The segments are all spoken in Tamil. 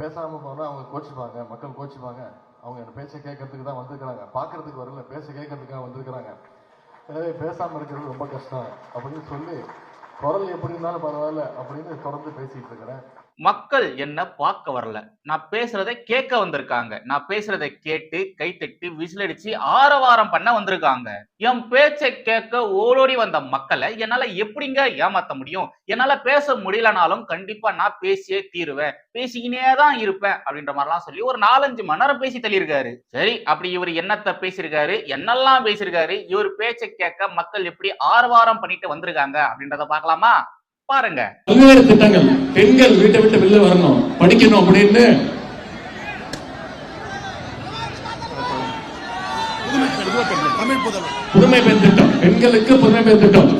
பேசாமல் போனால் அவங்க கோச்சிப்பாங்க மக்கள் கோச்சிப்பாங்க. அவங்க என்ன பேச்சை கேட்கறதுக்கு தான் வந்திருக்கிறாங்க. பார்க்கறதுக்கு வரல பேச கேட்கறதுக்காக வந்திருக்கிறாங்க. எனவே பேசாமல் இருக்கிறது ரொம்ப கஷ்டம் அப்படின்னு சொல்லி குரல் எப்படி இருந்தாலும் பரவாயில்ல அப்படின்னு தொடர்ந்து பேசிகிட்டு இருக்கிறேன். மக்கள் என்ன பார்க்க வரல. நான் பேசுறதை கேட்க வந்திருக்காங்க. நான் பேசுறதை கேட்டு கைத்தட்டி விசிலடிச்சு ஆரவாரம் பண்ண வந்திருக்காங்க. என் பேச்சை கேட்க ஓடோடி வந்த மக்களை என்னால எப்படிங்க ஏமாத்த முடியும்? என்னால பேச முடியலனாலும் கண்டிப்பா நான் பேசியே தீருவேன். பேசிக்கினே தான் இருப்பேன் அப்படின்ற மாதிரிலாம் சொல்லி ஒரு நாலஞ்சு மணி நேரம் பேசி தள்ளியிருக்காரு. சரி அப்படி இவர் என்னத்த பேசியிருக்காரு? என்னெல்லாம் பேசியிருக்காரு? இவர் பேச்சை கேட்க மக்கள் எப்படி ஆரவாரம் பண்ணிட்டு வந்திருக்காங்க அப்படின்றத பார்க்கலாமா? பாருங்க. பல்வேறு திட்டங்கள் பெண்கள் வீட்டை விட்டு வெளில வரணும். படிக்கணும் அப்படின்னு. புதுமை பெண் திட்டம் பெண்களுக்கு புதுமை பெண் திட்டம்.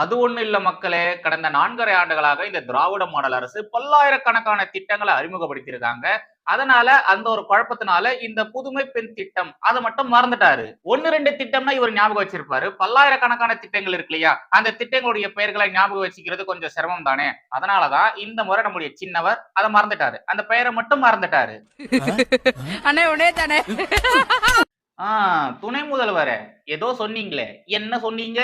அது ஒண்ணு இல்ல மக்களே கடந்த நான்கரை ஆண்டுகளாக இந்த திராவிட மாடல் அரசு பல்லாயிரக்கணக்கான திட்டங்களை அறிமுகப்படுத்தியிருக்காங்க. அதனால அந்த ஒரு குழப்பத்தினால இந்த புதுமை பெண் திட்டம் அதை மட்டும் மறந்துட்டாரு. ஒன்னு ரெண்டு திட்டம்னா இவர் ஞாபகம் வச்சிருப்பாரு. பல்லாயிரக்கணக்கான திட்டங்கள் இருக்கு இல்லையா? அந்த திட்டங்களுடைய பெயர்களை ஞாபகம் வச்சுக்கிறது கொஞ்சம் சிரமம் தானே? அதனாலதான் இந்த முறை நம்முடைய சின்னவர் அதை மறந்துட்டாரு. அந்த பெயரை மட்டும் மறந்துட்டாரு. அண்ணே உடனே தானே? ஆஹ் துணை முதல்வரே ஏதோ சொன்னீங்களே. என்ன சொன்னீங்க?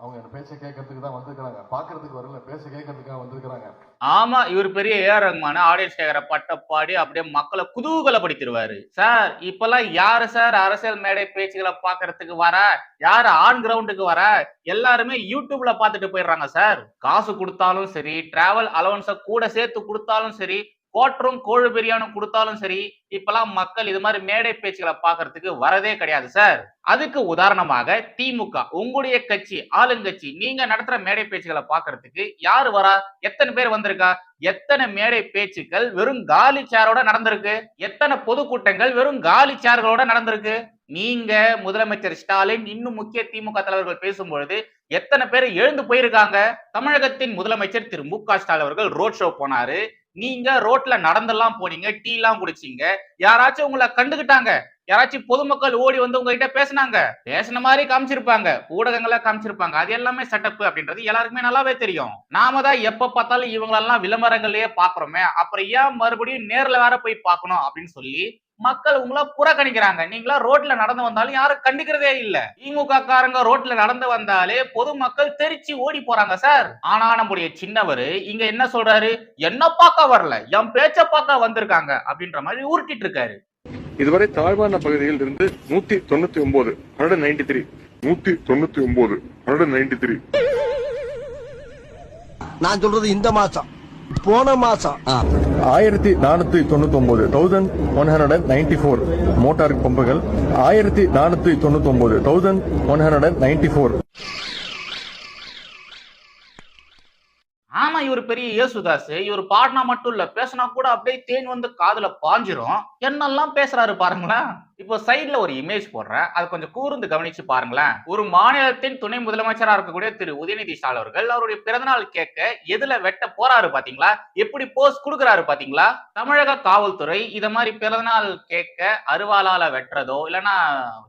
அவங்க என்ன பேச்சை கேட்கறதுக்கு தான் வந்திருக்கிறாங்க. பாக்குறதுக்கு வரல பேச கேட்கறதுக்காக வந்திருக்கிறாங்க. ஆமா இவர் பெரிய ஏஆர் ரஹ்மான ஆடியன்ஸ் கேக்குற பட்டப்பாடி அப்படியே மக்களை குதூகலப்படுத்திடுவாரு. சார் இப்பெல்லாம் யாரு சார் அரசியல் மேடை பேச்சுகளை பாக்குறதுக்கு வர? யாரு ஆன் கிரவுண்டுக்கு வர? எல்லாருமே யூடியூப்ல பாத்துட்டு போயிடுறாங்க சார் காசு கொடுத்தாலும் சரி டிராவல் அலவன்ஸ கூட சேர்த்து கொடுத்தாலும் சரி கோட்டரும் கோழு பிரியாணும் கொடுத்தாலும் சரி இப்பெல்லாம் மக்கள் இது மாதிரி மேடை பேச்சுகளை பாக்குறதுக்கு வரதே கிடையாது சார். அதுக்கு உதாரணமாக திமுக உங்களுடைய கட்சி ஆளுங்கட்சி நீங்க நடத்துற மேடை பேச்சுகளை பாக்குறதுக்கு யாரு வரா? எத்தனை பேர் வந்திருக்கா? எத்தனை மேடை பேச்சுக்கள் வெறும் காலி சேரோட நடந்திருக்கு? எத்தனை பொதுக்கூட்டங்கள் வெறும் காலி சேர்களோட நடந்திருக்கு? நீங்க முதலமைச்சர் ஸ்டாலின் இன்னும் முக்கிய திமுக தலைவர்கள் பேசும்பொழுது எத்தனை பேர் எழுந்து போயிருக்காங்க? தமிழகத்தின் முதலமைச்சர் திரு மு க ஸ்டாலின் அவர்கள் ரோட் ஷோ போனாரு. நீங்க ரோட்ல நடந்தெல்லாம் போனீங்க டீ எல்லாம் குடிச்சீங்க யாராச்சும் உங்களை கண்டுகிட்டாங்க யாராச்சும் பொதுமக்கள் ஓடி வந்து உங்ககிட்ட பேசுனாங்க பேசின மாதிரி காமிச்சிருப்பாங்க ஊடகங்களை காமிச்சிருப்பாங்க. அது எல்லாமே செட்டப் அப்படின்றது எல்லாருக்குமே நல்லாவே தெரியும். நாம தான் எப்ப பார்த்தாலும் இவங்களெல்லாம் விளம்பரங்கள்லயே பாக்குறோமே அப்புறம் ஏன் மறுபடியும் நேர்ல வேற போய் பார்க்கணும் அப்படின்னு சொல்லி மக்கள் உங்களை புறக்கணிக்கிறாங்க. நீங்களா ரோட்ல நடந்து வந்தாலும் யாரும் கண்டுக்கிறதே இல்ல. திமுக காரங்க ரோட்ல நடந்து வந்தாலே பொதுமக்கள் தெரிச்சு ஓடி போறாங்க சார். ஆனா நம்முடைய சின்னவர் இங்க என்ன சொல்றாரு? என்ன பார்க்க வரல. என் பேச்ச பார்க்க வந்திருக்காங்க. அப்படின்ற மாதிரி உருட்டிட்டு இருக்காரு. இதுவரை தாழ்வான பகுதியில் இருந்து நூத்தி தொண்ணூத்தி ஒன்பது ஹண்ட்ரட் நைன்டி த்ரீ நூத்தி தொண்ணூத்தி ஒன்பது ஹண்ட்ரட் நைன்டி த்ரீ நான் சொல்றது இந்த மாசம். போன மாசம். ஆயிரத்தி நானூத்தி தொண்ணூத்தி ஒன்பது thousand one hundred and ninety four motor பம்புகள் ஆயிரத்தி நானூத்தி தொண்ணூத்தி ஒன்பது thousand one hundred and ninety four ஆமா இவர் பெரிய இயேசுதாஸ் இவர் பாடினா மட்டும் இல்ல பேசினா கூட அப்படியே தேன் வந்து காதுல பாஞ்சிரும். என்னெல்லாம் பேசுறாரு பாருங்களேன். இப்போ சைட்ல ஒரு இமேஜ் போடுறேன். அது கொஞ்சம் கூர்ந்து கவனிச்சு பாருங்களேன். ஒரு மாநிலத்தின் துணை முதலமைச்சரா இருக்கக்கூடிய திரு. உதயநிதி ஸ்டாலின் அவர்கள் அவருடைய பிறந்தநாள் கேட்க எதுல வெட்ட போறாரு பாத்தீங்களா? எப்படி போஸ் கொடுக்குறாரு பாத்தீங்களா? தமிழக காவல்துறை இத மாதிரி பிறந்தநாள் கேட்க அருவாளால வெட்டுறதோ இல்லைன்னா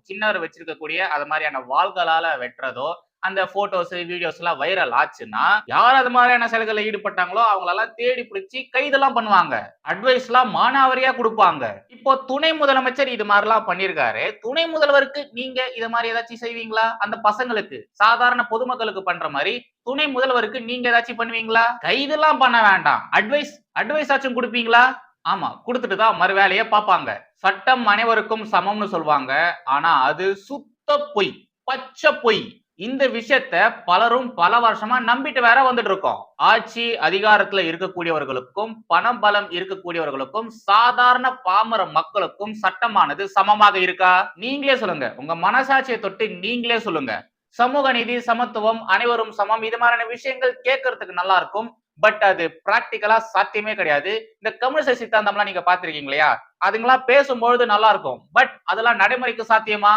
சின்னவர் வச்சிருக்கக்கூடிய அது மாதிரியான வாள்களால வெட்டுறதோ அந்த போட்டோஸ் வீடியோஸ் எல்லாம் வைரல் ஆச்சுன்னா யார் அது மாதிரியான செயல்களில் ஈடுபட்டாங்களோ அவங்களெல்லாம் தேடி பிடிச்சி கைதெல்லாம் பண்ணுவாங்க. அட்வைஸ் எல்லாம் மானாவரியா கொடுப்பாங்க. இப்போ துணை முதலமைச்சர் இது மாதிரிலாம் பண்ணிருக்காரு. துணை முதல்வருக்கு நீங்க இத மாதிரி ஏதாச்சும் செய்வீங்களா? அந்த பசங்களுக்கு சாதாரண பொதுமக்களுக்கு பண்ற மாதிரி துணை முதல்வருக்கு நீங்க ஏதாச்சும் பண்ணுவீங்களா? கைதெல்லாம் பண்ண வேண்டாம். அட்வைஸ் அட்வைஸ் ஆச்சும் கொடுப்பீங்களா? ஆமா கொடுத்துட்டு தான் மறு வேலையை பார்ப்பாங்க. சட்டம் அனைவருக்கும் சமம்னு சொல்லுவாங்க ஆனா அது சுத்த பொய் பச்சை பொய். இந்த விஷயத்த பலரும் பல வருஷமா நம்பிட்டு வேற வந்துட்டு இருக்கோம் ஆட்சி அதிகாரத்துல இருக்கக்கூடியவர்களுக்கும் பணம் பலம் இருக்கக்கூடியவர்களுக்கும் சாதாரண பாமர மக்களுக்கும் சட்டமானது சமமாக இருக்கா? நீங்களே சொல்லுங்க. உங்க மனசாட்சியை தொட்டு நீங்களே சொல்லுங்க. சமூக நீதி சமத்துவம் அனைவரும் சமம். இது மாதிரியான விஷயங்கள் கேட்கறதுக்கு நல்லா இருக்கும். பட் அது பிராக்டிக்கலா சாத்தியமே கிடையாது. இந்த கம்யூனிச சித்தாந்தம்லாம் நீங்க பாத்திருக்கீங்க இல்லையா? அதுங்கெல்லாம் பேசும்பொழுது நல்லா இருக்கும். பட் அதெல்லாம் நடைமுறைக்கு சாத்தியமா?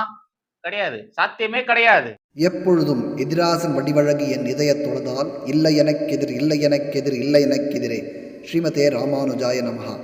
கிடையாது. சாத்தியமே கிடையாது. எப்பொழுதும் எதிராசன் வடிவழகு என் இதயத் தொழுதால் இல்லை எனக்கெதிர் இல்லை எனக்கெதிர் இல்லை எனக்கெதிரே ஸ்ரீமதே ராமானுஜாய நமஹா.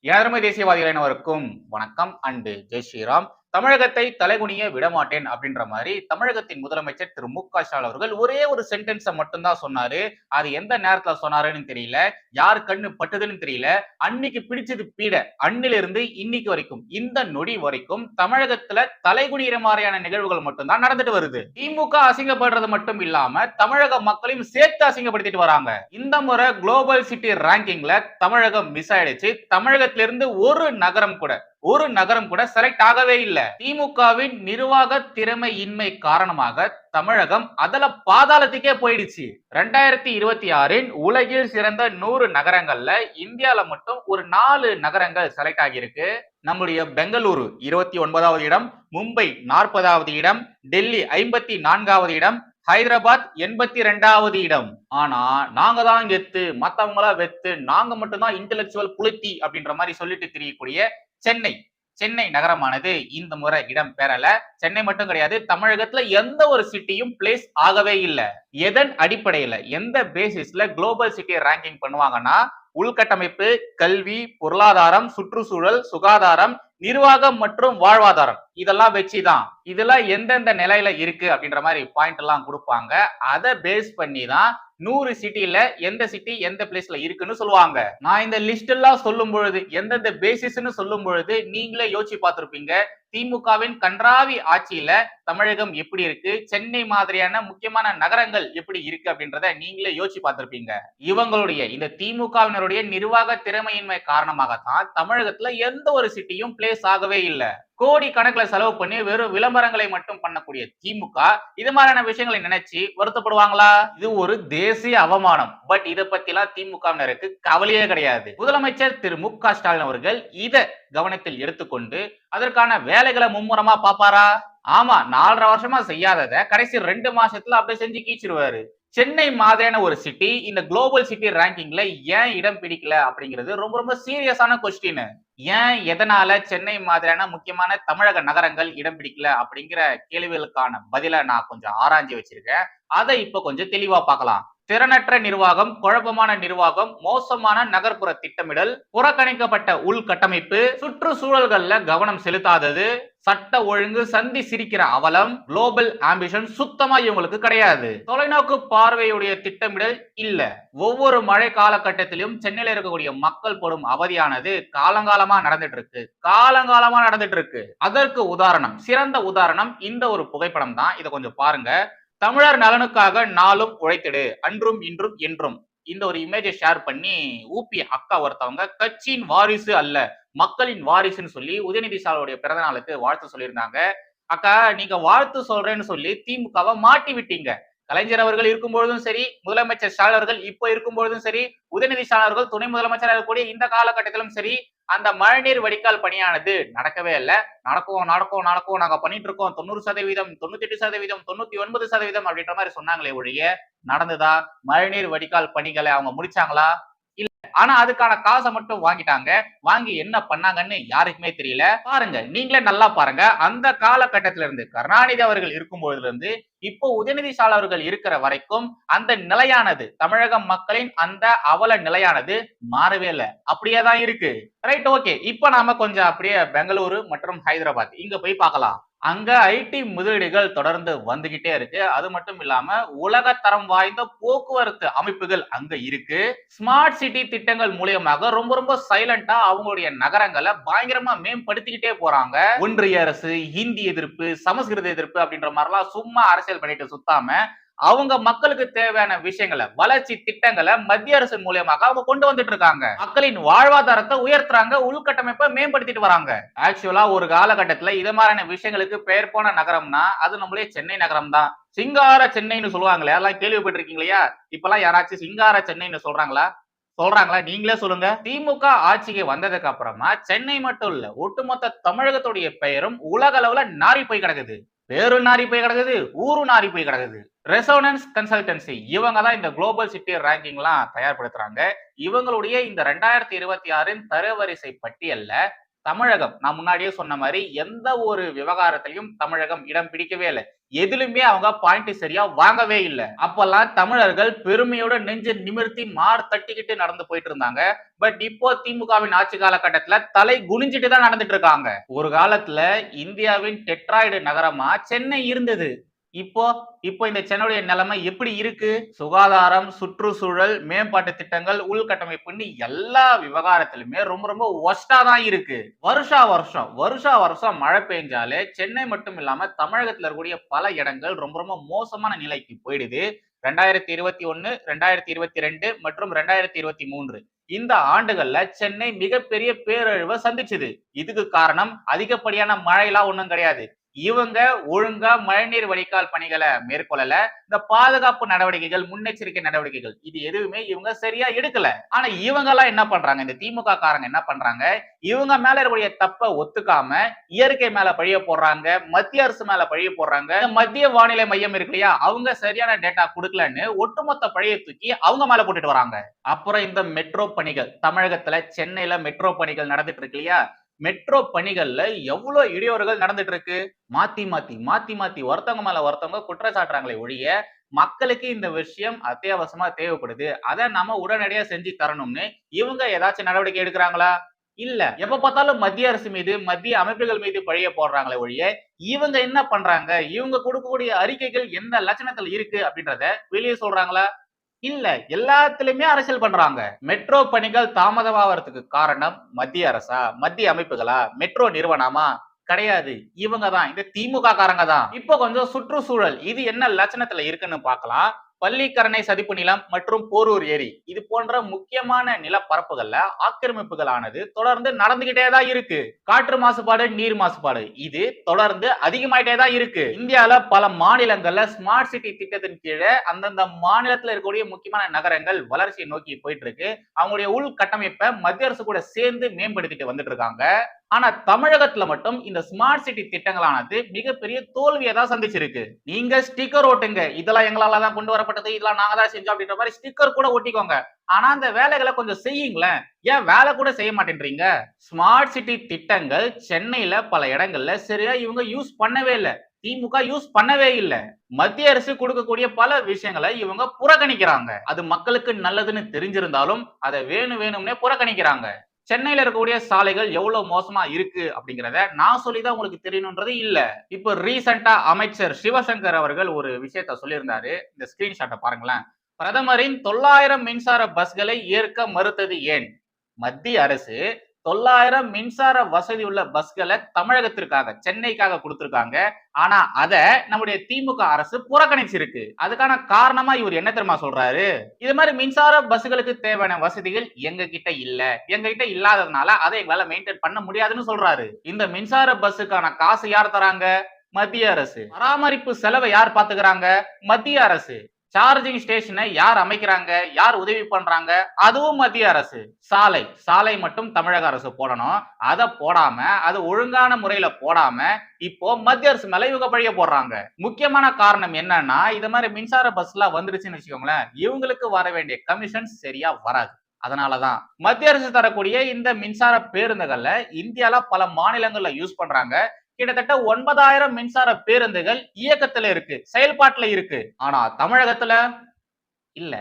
ஏழமை தேசியவாதிகள் அனைவருக்கும் வணக்கம். அண்டு ஜெய் ஸ்ரீராம். தமிழகத்தை தலைகுனிய விடமாட்டேன் அப்படின்ற மாதிரி தமிழகத்தின் முதலமைச்சர் திரு மு க ஸ்டாலின் அவர்கள் ஒரே ஒரு சென்டென்ஸை மட்டும்தான் சொன்னாரு. அது எந்த நேரத்துல சொன்னாருன்னு தெரியல. யார் கண்ணு பட்டுதுன்னு தெரியல. அன்னைக்கு பிடிச்சது பீட. அன்னிலிருந்து இன்னைக்கு வரைக்கும் இந்த நொடி வரைக்கும் தமிழகத்துல தலைகுனிகிற மாதிரியான நிகழ்வுகள் மட்டும்தான் நடந்துட்டு வருது. திமுக அசிங்கப்படுறது மட்டும் இல்லாம தமிழக மக்களையும் சேர்த்து அசிங்கப்படுத்திட்டு வராங்க. இந்த முறை குளோபல் சிட்டி ரேங்கிங்ல தமிழகம் மிஸ் ஆயிடுச்சு. தமிழகத்திலிருந்து ஒரு நகரம் கூட ஒரு நகரம் கூட செலக்ட் ஆகவே இல்லை. திமுகவின் நிர்வாக திறமையின்மை காரணமாக தமிழகம் அதில் பாதாளத்துக்கே போயிடுச்சு. ரெண்டாயிரத்தி இருபத்தி ஆறின் உலகில் சிறந்த நூறு நகரங்கள்ல இந்தியால மட்டும் ஒரு நாலு நகரங்கள் செலக்ட் ஆகியிருக்கு. நம்முடைய பெங்களூரு இருபத்தி ஒன்பதாவது இடம் மும்பை நாற்பதாவது இடம் டெல்லி ஐம்பத்தி நான்காவது இடம் ஹைதராபாத் எண்பத்தி ரெண்டாவது இடம். ஆனா நாங்க தான் கெத்து மத்தவங்களா வெத்து நாங்க மட்டும்தான் இன்டெலெக்சுவல் புலித்தி அப்படின்ற மாதிரி சொல்லிட்டு தெரியக்கூடிய சென்னை. சென்னை நகரமானது இந்த முறை இடம் பெறல. சென்னை மட்டும் கிடையாது தமிழகத்துல எந்த ஒரு சிட்டியும் பிளேஸ் ஆகவே இல்லை. எதன் அடிப்படையில? எந்த பேசிஸ்ல குளோபல் சிட்டி ரேங்கிங் பண்ணுவாங்கன்னா உள்கட்டமைப்பு கல்வி பொருளாதாரம் சுற்றுச்சூழல் சுகாதாரம் நிர்வாகம் மற்றும் வாழ்வாதாரம். இதெல்லாம் வச்சுதான். இதெல்லாம் எந்தெந்த நிலையில இருக்கு அப்படின்ற மாதிரி பாயிண்ட் எல்லாம் கொடுப்பாங்க. அதை பேஸ் பண்ணி தான் நூறு சிட்டியில எந்த சிட்டி எந்த பிளேஸ்ல இருக்குன்னு சொல்லுவாங்க. நான் இந்த லிஸ்ட் எல்லாம் சொல்லும் பொழுது எந்தெந்த பேசிஸ்ன்னு சொல்லும் பொழுது நீங்களே யோசிச்சு பார்த்திருப்பீங்க. திமுகவின் கன்றாவி ஆட்சியில தமிழகம் எப்படி இருக்கு? சென்னை மாதிரியான முக்கியமான நகரங்கள் எப்படி இருக்கு அப்படின்றத நீங்களே யோசிச்சு பார்த்திருப்பீங்க. இவங்களுடைய இந்த திமுகவினருடைய நிர்வாக திறமையின்மை காரணமாகத்தான் தமிழகத்துல எந்த ஒரு சிட்டியும் பிளேஸ் ஆகவே இல்லை. கோடி கணக்குல செலவு பண்ணி வெறும் விளம்பரங்களை மட்டும் பண்ணக்கூடிய திமுக இது மாதிரியான விஷயங்களை நினைச்சு வருத்தப்படுவாங்களா? இது ஒரு தேசிய அவமானம். பட் இதை பத்திலாம் திமுகவினருக்கு கவலையே கிடையாது. முதலமைச்சர் திரு மு க ஸ்டாலின் அவர்கள் இத கவனத்தில் எடுத்துக்கொண்டு அதற்கான வேலைகளை மும்முரமா பாப்பாரா? ஆமா நாலரை வருஷமா செய்யாததை கடைசி ரெண்டு மாசத்துல அப்படியே செஞ்சு கீச்சிருவாரு. சென்னை மாதிரியான ஒரு சிட்டி இந்த குளோபல் சிட்டி ரேங்கிங்ல ஏன் இடம் பிடிக்கல அப்படிங்கிறது ரொம்ப ரொம்ப சீரியஸான கொஸ்டின் ஏன் எதனால சென்னை மாதிரியான முக்கியமான தமிழக நகரங்கள் இடம் பிடிக்கல அப்படிங்கிற கேள்விகளுக்கான பதிலை நான் கொஞ்சம் ஆராய்ஞ்சு வச்சிருக்கேன். அதை இப்போ கொஞ்சம் தெளிவா பார்க்கலாம். திறனற்ற நிர்வாகம் குழப்பமான நிர்வாகம் மோசமான நகர்ப்புற திட்டமிடல் புறக்கணிக்கப்பட்ட உள்கட்டமைப்பு சுற்றுச்சூழல்கள்ல கவனம் செலுத்தாதது சட்ட ஒழுங்கு சந்தி சிரிக்கிற அவலம் குளோபல் ஆம்பிஷன் சுத்தமா இவங்களுக்கு கிடையாது. தொலைநோக்கு பார்வையுடைய திட்டமிடல் இல்ல. ஒவ்வொரு மழை காலகட்டத்திலும் சென்னையில இருக்கக்கூடிய மக்கள் படும் அவதியானது காலங்காலமா நடந்துட்டு இருக்கு காலங்காலமா நடந்துட்டு இருக்கு அதற்கு உதாரணம் சிறந்த உதாரணம் இந்த ஒரு புகைப்படம் தான் இதை கொஞ்சம் பாருங்க. தமிழர் நலனுக்காக நாளும் உழைத்திடு அன்றும் இன்றும் என்றும். இந்த ஒரு இமேஜை ஷேர் பண்ணி ஊபி அக்கா ஒருத்தவங்க கட்சியின் வாரிசு அல்ல மக்களின் வாரிசுன்னு சொல்லி உதயநிதி சாருடைய பிறந்த நாளுக்கு வாழ்த்து சொல்லியிருந்தாங்க. அக்கா நீங்க வாழ்த்து சொல்றேன்னு சொல்லி திமுகவை மாட்டி விட்டீங்க. கலைஞர் அவர்கள் இருக்கும் பொழுதும் சரி முதலமைச்சர் ஸ்டாலின் அவர்கள் இப்போ இருக்கும் பொழுதும் சரி உதயநிதி ஸ்டாலின் அவர்கள் துணை முதலமைச்சராக இருக்கக்கூடிய இந்த காலகட்டத்திலும் சரி அந்த மழைநீர் வடிகால் பணியானது நடக்கவே இல்லை. நடக்கும் நடக்கும் நடக்கும் நாங்க பண்ணிட்டு இருக்கோம் தொண்ணூறு சதவீதம் தொண்ணூத்தி எட்டு சதவீதம் தொண்ணூத்தி ஒன்பது சதவீதம் அப்படின்ற மாதிரி சொன்னாங்களே ஒழிய நடந்ததா? மழைநீர் வடிகால் பணிகளை அவங்க முடிச்சாங்களா? இல்ல. ஆனா அதுக்கான காசை மட்டும் வாங்கிட்டாங்க. வாங்கி என்ன பண்ணாங்கன்னு யாருக்குமே தெரியல. பாருங்க நீங்களே நல்லா பாருங்க. அந்த காலகட்டத்தில இருந்து கருணாநிதி அவர்கள் இருக்கும் பொழுதுல இருந்து இப்போ உதயநிதி ஸ்டாலின் அவர்கள் இருக்கிற வரைக்கும் அந்த நிலையானது தமிழக மக்களின் அந்த அவல நிலையானது மாறவே இல்லை. அப்படியே தான் இருக்கு. ரைட் ஓகே இப்போ நாம கொஞ்சம் அப்படியே பெங்களூரு மற்றும் ஹைதராபாத் இங்க போய் பார்க்கலாம். அங்க ஐடி முதலீடுகள் தொடர்ந்து வந்துகிட்டே இருக்கு. அது மட்டும் இல்லாம உலக தரம் வாய்ந்த போக்குவரத்து அமைப்புகள் அங்க இருக்கு. ஸ்மார்ட் சிட்டி திட்டங்கள் மூலியமாக ரொம்ப ரொம்ப சைலண்டா அவங்களுடைய நகரங்களை பயங்கரமா மேம்படுத்திக்கிட்டே போறாங்க. ஒன்றிய அரசு ஹிந்தி எதிர்ப்பு சமஸ்கிருத எதிர்ப்பு அப்படின்ற மாதிரிலாம் சும்மா அரசியல் பண்ணிட்டு சுத்தாம அவங்க மக்களுக்கு தேவையான விஷயங்களை வளர்ச்சி திட்டங்களை மத்திய அரசு மூலியமாக அவங்க கொண்டு வந்துட்டு இருக்காங்க. மக்களின் வாழ்வாதாரத்தை உயர்த்துறாங்க உள்கட்டமைப்பை மேம்படுத்திட்டு வராங்க. ஆக்சுவலா ஒரு காலகட்டத்துல இது மாதிரியான விஷயங்களுக்கு பெயர் போன நகரம்னா அது நம்மளே சென்னை நகரம் தான். சிங்கார சென்னைன்னு சொல்லுவாங்களே அதெல்லாம் கேள்விப்பட்டிருக்கீங்களா இப்பெல்லாம் யாராச்சும் சிங்கார சென்னைன்னு சொல்றாங்களா? சொல்றாங்களா? நீங்களே சொல்லுங்க. திமுக ஆட்சிக்கு வந்ததுக்கு அப்புறமா சென்னை மட்டும் இல்ல ஒட்டுமொத்த தமிழகத்துடைய பெயரும் உலக அளவுல நாரி போய் கிடக்குது. பேரு நாரி போய் கிடக்குது ஊரு நாரி போய் கிடக்குது. ரெசோனன்ஸ் கன்சல்டன்சி இவங்க தான் இந்த குளோபல் சிட்டி ரேங்கிங்லாம் தயார்படுத்துறாங்க. இவங்களுடைய இந்த ரெண்டாயிரத்தி இருபத்தி ஆறின் தரவரிசை பட்டியல்ல தமிழகம். நான் முன்னாடியே சொன்ன மாதிரி எந்த ஒரு விவகாரத்திலையும் தமிழகம் இடம் பிடிக்கவே இல்லை. எதிலுமே அவங்க பாயிண்ட் சரியா வாங்கவே இல்லை. அப்பெல்லாம் தமிழர்கள் பெருமையோட நெஞ்சு நிமிர்த்தி மார் தட்டிக்கிட்டு நடந்து போயிட்டு இருந்தாங்க. பட் இப்போ திமுகவின் ஆட்சி காலகட்டத்துல தலை குனிஞ்சிட்டு தான் நடந்துட்டு இருக்காங்க. ஒரு காலத்துல இந்தியாவின் டெட்ராய்டு நகரமா சென்னை இருந்தது. இப்போ இப்போ இந்த சென்னையுடைய நிலைமை எப்படி இருக்கு? சுகாதாரம் சுற்றுச்சூழல் மேம்பாட்டு திட்டங்கள் உள்கட்டமைப்புன்னு எல்லா விவகாரத்திலுமே ரொம்ப ரொம்ப ஒஸ்டா தான் இருக்கு. வருஷா வருஷம் வருஷா வருஷம் மழை பெஞ்சாலே சென்னை மட்டும் இல்லாம தமிழகத்துல இருக்கக்கூடிய பல இடங்கள் ரொம்ப ரொம்ப மோசமான நிலைக்கு போயிடுது. ரெண்டாயிரத்தி இருபத்தி ஒன்னு ரெண்டாயிரத்தி இருபத்தி ரெண்டு மற்றும் ரெண்டாயிரத்தி இருபத்தி மூன்று. இந்த ஆண்டுகள்ல சென்னை மிகப்பெரிய பேரழிவை சந்திச்சது. இதுக்கு காரணம் அதிகப்படியான மழையெல்லாம் ஒன்றும் கிடையாது. இவங்க ஒழுங்கா மழைநீர் வடிகால் பணிகளை மேற்கொள்ளல. இந்த பாதுகாப்பு நடவடிக்கைகள் முன்னெச்சரிக்கை நடவடிக்கைகள் இது எதுவுமே இவங்க சரியா எடுக்கல. ஆனா இவங்க எல்லாம் என்ன பண்றாங்க? இந்த திமுக காரங்க என்ன பண்றாங்க? இவங்க மேல இருக்கக்கூடிய தப்ப ஒத்துக்காம இயற்கை மேல பழிய போடுறாங்க மத்திய அரசு மேல பழிய போடுறாங்க. மத்திய வானிலை மையம் இருக்கு இல்லையா? அவங்க சரியான டேட்டா கொடுக்கலன்னு ஒட்டுமொத்த பழைய தூக்கி அவங்க மேல போட்டுட்டு வராங்க. அப்புறம் இந்த மெட்ரோ பணிகள் தமிழகத்துல சென்னையில மெட்ரோ பணிகள் நடந்துட்டு இருக்கு இல்லையா? மெட்ரோ பணிகள்ல எவ்வளவு இடையூறுகள் நடந்துட்டு இருக்கு மாத்தி மாத்தி மாத்தி மாத்தி. ஒருத்தவங்க மேல ஒருத்தவங்க குற்றச்சாட்டுறாங்களே ஒழிய மக்களுக்கு இந்த விஷயம் அத்தியாவசியமா தேவைப்படுது. அதை நம்ம உடனடியா செஞ்சு தரணும்னு இவங்க ஏதாச்சும் நடவடிக்கை எடுக்கிறாங்களா? இல்ல. எப்ப பார்த்தாலும் மத்திய அரசு மீது மத்திய அமைப்புகள் மீது பழிய போடுறாங்களே ஒழிய இவங்க என்ன பண்றாங்க? இவங்க கொடுக்கக்கூடிய அறிக்கைகள் எந்த லட்சணத்துல இருக்கு அப்படின்றத வெளியே சொல்றாங்களா? இல்ல எல்லாத்துலயுமே அரசியல் பண்றாங்க. மெட்ரோ பணிகள் தாமதமாவதுக்கு காரணம் மத்திய அரசா? மத்திய அமைப்புகளா? மெட்ரோ நிறுவனமா? கிடையாது. இவங்க தான் இந்த திமுக காரங்க தான் இப்போ கொஞ்சம் சுற்றுச்சூழல். இது என்ன லட்சணத்துல இருக்குன்னு பார்க்கலாம். பள்ளிக்கரணை சதிப்பு நிலம் மற்றும் போரூர் ஏரி. இது போன்ற முக்கியமான நிலப்பரப்புகள்ல ஆக்கிரமிப்புகளானது தொடர்ந்து நடந்துகிட்டே தான் இருக்கு. காற்று மாசுபாடு நீர் மாசுபாடு. இது தொடர்ந்து அதிகமாயிட்டே தான் இருக்கு. இந்தியால பல மாநிலங்கள்ல ஸ்மார்ட் சிட்டி திட்டத்தின் கீழே அந்தந்த மாநிலத்துல இருக்கக்கூடிய முக்கியமான நகரங்கள் வளர்ச்சியை நோக்கி போயிட்டு இருக்கு. அவங்களுடைய உள்கட்டமைப்பை மத்திய அரசு கூட சேர்ந்து மேம்படுத்திட்டு வந்துட்டு இருக்காங்க. ஆனா தமிழகத்துல மட்டும் இந்த ஸ்மார்ட் சிட்டி திட்டங்களானது மிகப்பெரிய தோல்வியை தான் சந்திச்சிருக்கு. நீங்க ஸ்டிக்கர் ஓட்டுங்க. இதெல்லாம் எங்களால தான் கொண்டு வரப்பட்டது. இதெல்லாம் நாங்க தான் செஞ்சோம் அப்படின்ற மாதிரி ஸ்டிக்கர் கூட ஒட்டிக்கோங்க ஆனா அந்த வேலைகளை கொஞ்சம் செய்யுங்களேன். ஏன் வேலை கூட செய்ய மாட்டேன்றீங்க? ஸ்மார்ட் சிட்டி திட்டங்கள் சென்னையில பல இடங்கள்ல சரியா இவங்க யூஸ் பண்ணவே இல்லை. திமுக யூஸ் பண்ணவே இல்லை. மத்திய அரசு கொடுக்கக்கூடிய பல விஷயங்களை இவங்க புறக்கணிக்கிறாங்க. அது மக்களுக்கு நல்லதுன்னு தெரிஞ்சிருந்தாலும் அதை வேணும் வேணும்னே புறக்கணிக்கிறாங்க. சென்னையில இருக்கக்கூடிய சாலைகள் எவ்வளவு மோசமா இருக்கு அப்படிங்கிறத நான் சொல்லிதான் உங்களுக்கு தெரியணுன்றது இல்ல. இப்ப ரீசெண்டா அமைச்சர் சிவசங்கர் அவர்கள் ஒரு விஷயத்த சொல்லியிருந்தாரு. இந்த ஸ்கிரீன்ஷாட்டை பாருங்களேன். பிரதமரின் தொள்ளாயிரம் மின்சார பஸ்களை ஏற்க மறுத்தது ஏன்? மத்திய அரசு தொள்ளாயிரம் மின்சார வசதி உள்ள பஸ்களை தமிழகத்திற்காக சென்னைக்காக கொடுத்திருக்காங்க. ஆனா அத நம்முடைய திமுக அரசு புறக்கணிச்சிருக்கு. அதுக்கான காரணமா இவர் என்ன தெரியுமா சொல்றாரு? இது மாதிரி மின்சார பஸ்களுக்கு தேவையான வசதிகள் எங்க கிட்ட இல்ல. எங்க கிட்ட இல்லாததுனால அதை எங்களால மெயின்டைன் பண்ண முடியாதுன்னு சொல்றாரு. இந்த மின்சார பஸ்ஸுக்கான காசு யார் தராங்க? மத்திய அரசு. பராமரிப்பு செலவை யார் பாத்துக்கிறாங்க? மத்திய அரசு. சார்ஜிங் ஸ்டேஷனை யார் அமைக்கிறாங்க? யார் உதவி பண்றாங்க? அதுவும் மத்திய அரசு. சாலை. சாலை மட்டும் தமிழக அரசு போடணும். அதை போடாம அது ஒழுங்கான முறையில போடாம இப்போ மத்திய அரசு மேல இவங்க பழிய போடுறாங்க. முக்கியமான காரணம் என்னன்னா இது மாதிரி மின்சார பஸ் எல்லாம் வந்துருச்சுன்னு வச்சுக்கோங்களேன் இவங்களுக்கு வர வேண்டிய கமிஷன் சரியா வராது. அதனாலதான் மத்திய அரசு தரக்கூடிய இந்த மின்சார பேருந்துகள்ல இந்தியால பல மாநிலங்கள்ல யூஸ் பண்றாங்க. கிட்டத்தட்ட ஒன்பதாயிரம் மின்சார பேருந்துகள் இயக்கத்துல இருக்கு செயல்பாட்டுல இருக்கு. ஆனா தமிழகத்துல இல்ல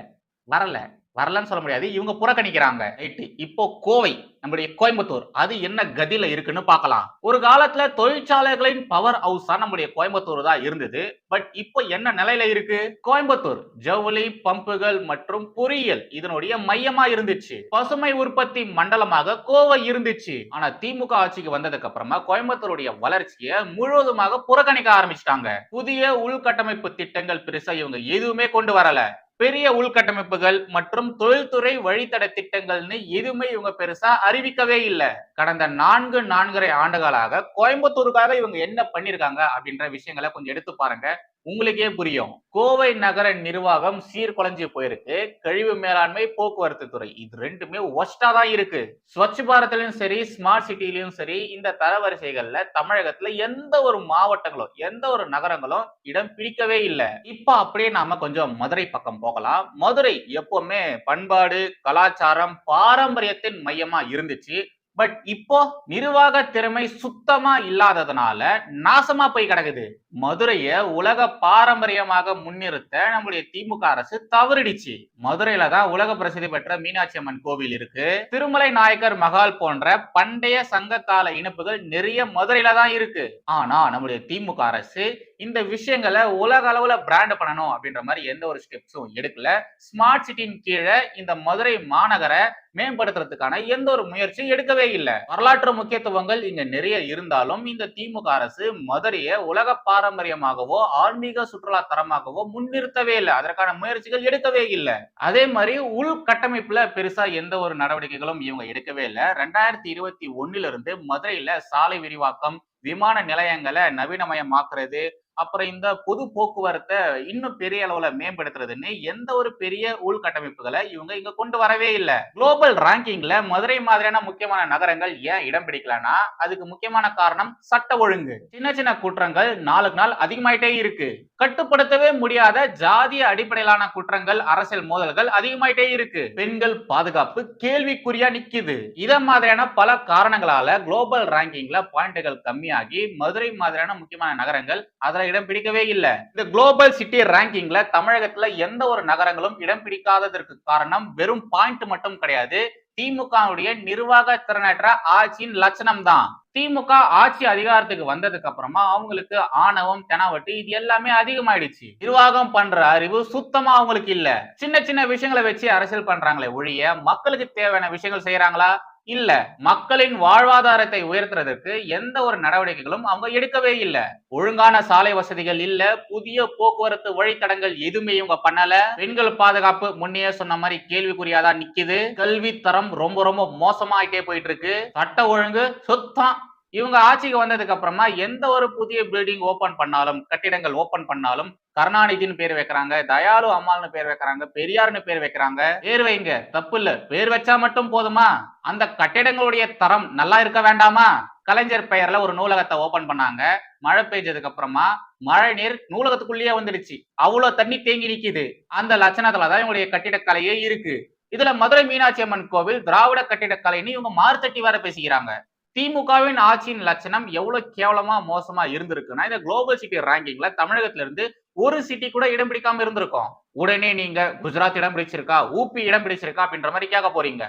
வரல. வரலன்னு சொல்ல முடியாது. இவங்க புறக்கணிக்கிறாங்க. ரைட்டு இப்போ கோவை நம்முடைய கோயம்புத்தூர் அது என்ன கதியில இருக்குன்னு பார்க்கலாம். ஒரு காலத்துல தொழிற்சாலைகளின் பவர் ஹவுஸா நம்முடைய கோயம்புத்தூர் தான் இருந்தது. பட் இப்போ என்ன நிலையில இருக்கு? கோயம்புத்தூர் ஜவுளி பம்புகள் மற்றும் பொறியியல் இதனுடைய மையமா இருந்துச்சு. பசுமை உற்பத்தி மண்டலமாக கோவை இருந்துச்சு. ஆனா திமுக ஆட்சிக்கு வந்ததுக்கு அப்புறமா கோயம்புத்தூருடைய வளர்ச்சியை முழுவதுமாக புறக்கணிக்க ஆரம்பிச்சிட்டாங்க. புதிய உள்கட்டமைப்பு திட்டங்கள் பெருசா இவங்க எதுவுமே கொண்டு வரல. பெரிய உள்கட்டமைப்புகள் மற்றும் தொழில்துறை வழித்தட திட்டங்கள்னு எதுவுமே இவங்க பெருசா அறிவிக்கவே இல்லை. கடந்த நான்கு நான்கரை ஆண்டுகளாக கோயம்புத்தூருக்காக இவங்க என்ன பண்ணிருக்காங்க அப்படின்ற விஷயங்களை கொஞ்சம் எடுத்து பாருங்க. உங்களுக்கே புரியும். கோவை நகர நிர்வாகம் சீர்குலைஞ்சு போயிருக்கு. கழிவு மேலாண்மை போக்குவரத்து துறை. இது ரெண்டுமே ஒஸ்டா தான் இருக்கு. ஸ்வச் பாரத்லயும் சரி ஸ்மார்ட் சிட்டிலையும் சரி இந்த தரவரிசைகள்ல தமிழகத்துல எந்த ஒரு மாவட்டங்களும் எந்த ஒரு நகரங்களும் இடம் பிடிக்கவே இல்லை. இப்ப அப்படியே நாம கொஞ்சம் மதுரை பக்கம் போகலாம். மதுரை எப்பவுமே பண்பாடு கலாச்சாரம் பாரம்பரியத்தின் மையமா இருந்துச்சு. பட் இப்போ நிர்வாக திறமை சுத்தமா இல்லாததுனால நாசமா போய் கிடக்குது. மதுரைய உலக பாரம்பரியமாக முன்னிறுத்த நம்முடைய திமுக அரசு தவறிடுச்சு. மதுரையில தான் உலக பிரசித்தி பெற்ற மீனாட்சி அம்மன் கோவில் இருக்கு. திருமலை நாயக்கர் மகால் போன்ற பண்டைய சங்ககால இனிப்புகள் நிறைய மதுரையில தான் இருக்கு. ஆனா நம்முடைய திமுக அரசு இந்த விஷயங்களை உலக அளவுல பிராண்ட் பண்ணணும் அப்படின்ற மாதிரி எந்த ஒரு ஸ்டெப்ஸும் எடுக்கல. ஸ்மார்ட் சிட்டியின் கீழே இந்த மதுரை மாநகரை மேம்படுத்துறதுக்கான எந்த ஒரு முயற்சியும் எடுக்கவே இல்லை. வரலாற்று முக்கியத்துவங்கள் இங்க நிறைய இருந்தாலும் இந்த திமுக அரசு மதுரையை உலக பாரம்பரியமாகவோ ஆன்மீக சுற்றுலா தரமாகவோ முன்னிறுத்தவே இல்லை. அதற்கான முயற்சிகள் எடுக்கவே இல்லை. அதே மாதிரி உள்கட்டமைப்புல பெருசா எந்த ஒரு நடவடிக்கைகளும் இவங்க எடுக்கவே இல்லை. ரெண்டாயிரத்தி இருபத்தி ஒன்னுல இருந்து மதுரையில சாலை விரிவாக்கம் விமான நிலையங்களை நவீனமயமாக்குறது அப்புறம் இந்த பொது போக்குவரத்தை இன்னும் பெரிய அளவுல மேம்படுத்துறதுன்னு எந்த ஒரு பெரிய உள்கட்டமைப்புகளை இவங்க இங்க கொண்டு வரவே இல்லை. குளோபல் ரேங்கிங்ல மதுரை மாதிரியான முக்கியமான நகரங்கள் ஏன் இடம் பிடிக்கலன்னா அதுக்கு முக்கியமான காரணம் சட்ட ஒழுங்கு. சின்ன சின்ன குற்றங்கள் நாளுக்கு நாள் அதிகமாயிட்டே இருக்கு. கட்டுப்படுத்தவே முடியாத ஜாதிய அடிப்படையிலான குற்றங்கள் அரசியல் மோதல்கள் அதிகமாயிட்டே இருக்கு. பெண்கள் பாதுகாப்பு கேள்விக்குறியா நிக்குது. இத மாதிரியான பல காரணங்களால குளோபல் ரேங்கிங்ல பாயிண்டுகள் கம்மியாகி மதுரை மாதிரியான முக்கியமான நகரங்கள் அதில் இடம் பிடிக்கவே இல்லை. இந்த குளோபல் சிட்டி ரேங்கிங்ல தமிழகத்துல எந்த ஒரு நகரங்களும் இடம் பிடிக்காததற்கு காரணம் வெறும் பாயிண்ட் மட்டும் கிடையாது. திமுகவுடைய நிர்வாக திறனற்ற ஆட்சியின் லட்சணம் தான் திமுக ஆட்சி அதிகாரத்துக்கு வந்ததுக்கு அப்புறமா அவங்களுக்கு ஆணவம் தெனாவட்டு இது எல்லாமே அதிகமாயிடுச்சு. நிர்வாகம் பண்ற அறிவு சுத்தமா அவங்களுக்கு இல்ல. சின்ன சின்ன விஷயங்களை வச்சு அரசியல் பண்றாங்களே ஒழிய மக்களுக்கு தேவையான விஷயங்கள் செய்யறாங்களா? இல்ல. மக்களின் வாழ்வாதாரத்தை உயர்த்துறதுக்கு எந்த ஒரு நடவடிக்கைகளும் அவங்க எடுக்கவே இல்லை. ஒழுங்கான சாலை வசதிகள் இல்ல. புதிய போக்குவரத்து வழித்தடங்கள் எதுவுமே இவங்க பண்ணல. பெண்கள் பாதுகாப்பு முன்னே சொன்ன மாதிரி கேள்விக்குறியாதான் நிக்குது. கல்வி தரம் ரொம்ப ரொம்ப மோசமாயிட்டே போயிட்டு இருக்கு சட்ட ஒழுங்கு சுத்தம். இவங்க ஆட்சிக்கு வந்ததுக்கு அப்புறமா எந்த ஒரு புதிய பில்டிங் ஓபன் பண்ணாலும் கட்டிடங்கள் ஓபன் பண்ணாலும் கருணாநிதினு பேர் வைக்கிறாங்க தயாளு அம்மாள்னு பேர் வைக்கிறாங்க பெரியார்னு பேர் வைக்கிறாங்க. பேர் வைங்க தப்பு இல்ல பேர் வச்சா மட்டும் போதுமா? அந்த கட்டிடங்களுடைய தரம் நல்லா இருக்க வேண்டாமா? கலைஞர் பெயர்ல ஒரு நூலகத்தை ஓபன் பண்ணாங்க. மழை பெய்ஞ்சதுக்கு அப்புறமா மழை நீர் நூலகத்துக்குள்ளேயே வந்துடுச்சு. அவ்வளவு தண்ணி தேங்கி நிக்குது. அந்த லட்சணத்துலதான் இவங்களுடைய கட்டிடக்கலையே இருக்கு. இதுல மதுரை மீனாட்சி அம்மன் கோவில் திராவிட கட்டிடக்கலைன்னு இவங்க மார்த்தட்டி வர பேசிக்கிறாங்க. திமுகவின் ஆட்சியின் லட்சணம் எவ்வளவு கேவலமா மோசமா இருந்திருக்குன்னா இந்த குளோபல் சிட்டி ரேங்கிங்ல தமிழகத்துல இருந்து ஒரு சிட்டி கூட இடம் பிடிக்காம இருந்திருக்கும். உடனே நீங்க குஜராத் இடம் பிடிச்சிருக்கா ஊபி இடம் பிடிச்சிருக்கா அப்படின்ற மாதிரி கேட்க போறீங்க.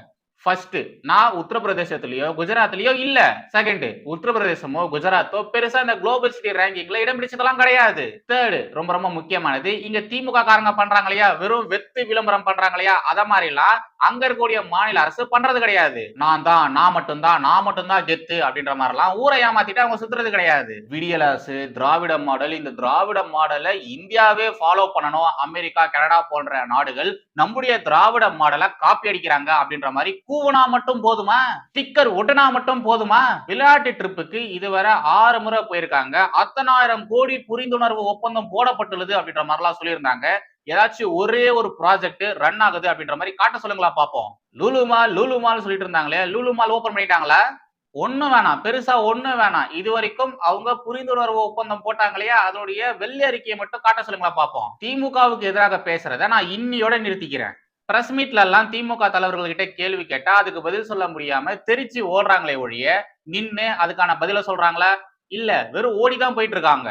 ஃபர்ஸ்ட் நான் உத்தரப்பிரதேசத்திலயோ குஜராத்லயோ இல்ல. செகண்ட் உத்தரப்பிரதேசமோ குஜராத்தோ பெருசா இந்த குளோபல் சிட்டி ரேங்கிங்ல இடம் பிடிச்சதெல்லாம் கிடையாது. தேர்டு ரொம்ப ரொம்ப முக்கியமானது இங்க திமுக காரங்க பண்றாங்க இல்லையா? வெறும் வெத்து விளம்பரம் பண்றாங்க இல்லையா? அத மாதிரி எல்லாம் அங்க இருக்கக்கூடிய மாநில அரசு பண்றது கிடையாது. நான் தான் நான் மட்டும்தான் நான் மட்டும்தான் கெத்து அப்படின்ற மாதிரி எல்லாம் ஊரை ஏமாத்திட்டு அவங்க சுத்துறது கிடையாது. விடியல் அரசு திராவிட மாடல் இந்த திராவிட மாடலை இந்தியாவே ஃபாலோ பண்ணணும். அமெரிக்கா கனடா போன்ற நாடுகள் நம்முடைய திராவிட மாடலை காப்பி அடிக்கிறாங்க அப்படின்ற மாதிரி கூவனா மட்டும் போதுமா? ஸ்டிக்கர் ஒட்டுனா மட்டும் போதுமா? விளையாட்டு ட்ரிப்புக்கு இதுவரை ஆறு முறை போயிருக்காங்க. அத்தனாயிரம் கோடி புரிந்துணர்வு ஒப்பந்தம் போடப்பட்டுள்ளது அப்படின்ற மாதிரிலாம் சொல்லியிருந்தாங்க. ஏதாச்சும் ஒரே ஒரு ப்ராஜெக்ட் ரன் ஆகுது அப்படின்ற மாதிரி காட்ட சொல்லுங்களா பாப்போம். லூலு மால் லூலு மால் சொல்லிட்டு இருந்தாங்களே லூலு மால் ஓபன் பண்ணிட்டாங்களா? ஒண்ணு வேணாம். பெருசா ஒண்ணு வேணாம். இது வரைக்கும் அவங்க புரிந்துணர்வு ஒப்பந்தம் போட்டாங்க இல்லையா அதனுடைய வெள்ளை அறிக்கையை மட்டும் காட்ட சொல்லுங்களா பாப்போம். திமுகவுக்கு எதிராக பேசுறத நான் இன்னியோட நிறுத்திக்கிறேன். பிரஸ் மீட்ல எல்லாம் திமுக தலைவர்கள்கிட்ட கேள்வி கேட்டா அதுக்கு பதில் சொல்ல முடியாம தெரிச்சு ஓடுறாங்களே ஒழிய நின்னு அதுக்கான பதில சொல்றாங்களா? இல்ல வெறும் ஓடிதான் போயிட்டு இருக்காங்க.